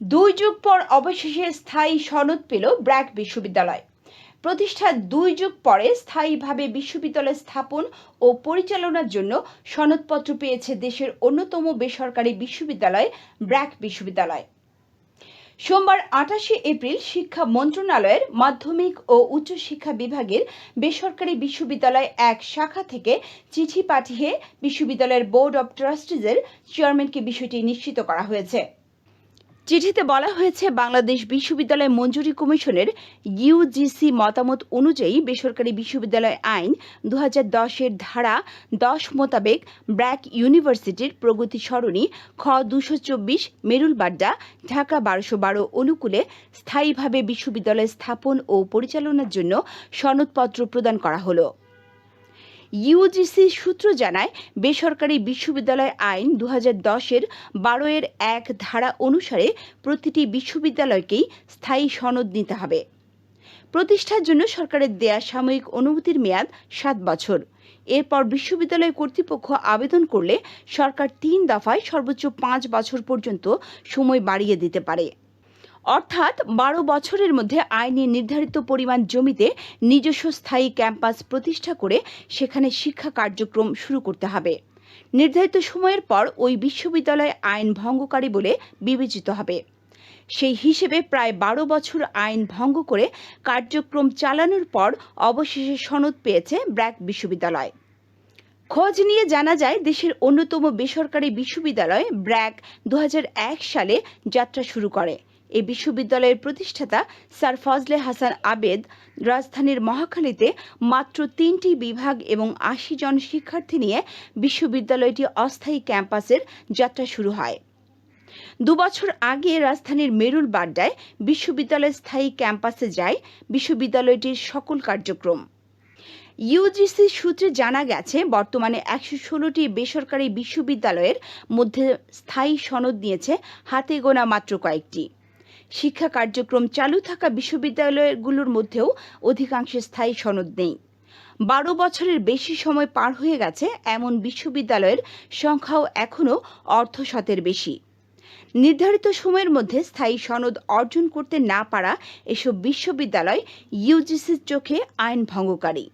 দুই যুগ পর অবশেষে স্থায়ী সনদ পেল ব্র্যাক বিশ্ববিদ্যালয়। প্রতিষ্ঠার দুই যুগ পরে স্থায়ীভাবে বিশ্ববিদ্যালয় স্থাপন ও পরিচালনার জন্য সনদপত্র পেয়েছে দেশের অন্যতম বেসরকারি বিশ্ববিদ্যালয় ব্র্যাক বিশ্ববিদ্যালয়। সোমবার আঠাশে এপ্রিল শিক্ষা মন্ত্রণালয়ের মাধ্যমিক ও উচ্চশিক্ষা বিভাগের বেসরকারি বিশ্ববিদ্যালয় এক শাখা থেকে চিঠি পাঠিয়ে বিশ্ববিদ্যালয়ের বোর্ড অব ট্রাস্টিজের চেয়ারম্যানকে বিষয়টি নিশ্চিত করা হয়েছে। চিঠিতে বলা হয়েছে, বাংলাদেশ বিশ্ববিদ্যালয় মঞ্জুরি কমিশনের ইউজিসি মতামত অনুযায়ী বেসরকারি বিশ্ববিদ্যালয় আইন দু এর ধারা দশ মোতাবেক ব্র্যাক ইউনিভার্সিটির প্রগতি সরণি খ দুশো চব্বিশ মেরুলবাড্ডা ঢাকা বারোশো বারো অনুকূলে স্থায়ীভাবে বিশ্ববিদ্যালয় স্থাপন ও পরিচালনার জন্য সনদপত্র প্রদান করা হলো। ইউজিসি সূত্র জানায়, বেসরকারি বিশ্ববিদ্যালয় আইন দু এর বারো এর এক ধারা অনুসারে প্রতিটি বিশ্ববিদ্যালয়কেই স্থায়ী সনদ নিতে হবে। প্রতিষ্ঠার জন্য সরকারের দেয়া সাময়িক অনুমতির মেয়াদ সাত বছর। এরপর বিশ্ববিদ্যালয় কর্তৃপক্ষ আবেদন করলে সরকার তিন দফায় সর্বোচ্চ পাঁচ বছর পর্যন্ত সময় বাড়িয়ে দিতে পারে। অর্থাৎ বারো বছরের মধ্যে আইনে নির্ধারিত পরিমাণ জমিতে নিজস্ব স্থায়ী ক্যাম্পাস প্রতিষ্ঠা করে সেখানে শিক্ষা কার্যক্রম শুরু করতে হবে। নির্ধারিত সময়ের পর ওই বিশ্ববিদ্যালয় আইন ভঙ্গকারী বলে বিবেচিত হবে। সেই হিসেবে প্রায় বারো বছর আইন ভঙ্গ করে কার্যক্রম চালানোর পর অবশেষে সনদ পেয়েছে ব্র্যাক বিশ্ববিদ্যালয়। খোঁজ নিয়ে জানা যায় দেশের অন্যতম বেসরকারি বিশ্ববিদ্যালয় ব্র্যাক দু হাজার এক সালে যাত্রা শুরু করে। এই বিশ্ববিদ্যালয়ের প্রতিষ্ঠাতা স্যার ফজলে হাসান আবেদ রাজধানীর মহাখালীতে মাত্র তিনটি বিভাগ এবং আশি জন শিক্ষার্থী নিয়ে বিশ্ববিদ্যালয়টি অস্থায়ী ক্যাম্পাসের যাত্রা শুরু হয়। দুবছর আগে রাজধানীর মেরুল বাড্ডায় বিশ্ববিদ্যালয়ের স্থায়ী ক্যাম্পাসে যায় বিশ্ববিদ্যালয়টির সকল কার্যক্রম। ইউজিসি সূত্রে জানা গেছে, বর্তমানে একশো ষোলোটি বেসরকারি বিশ্ববিদ্যালয়ের মধ্যে স্থায়ী সনদ নিয়েছে, হাতে গোনা মাত্র কয়েকটি। শিক্ষা কার্যক্রম চালু থাকা বিশ্ববিদ্যালয়গুলোর মধ্যেও অধিকাংশে স্থায়ী সনদ নেই। বারো বছরের বেশি সময় পার হয়ে গেছে এমন বিশ্ববিদ্যালয়ের সংখ্যাও এখনও অর্ধশতের বেশি। নির্ধারিত সময়ের মধ্যে স্থায়ী সনদ অর্জন করতে না পারা এসব বিশ্ববিদ্যালয় ইউজিসির চোখে আইন ভঙ্গকারী।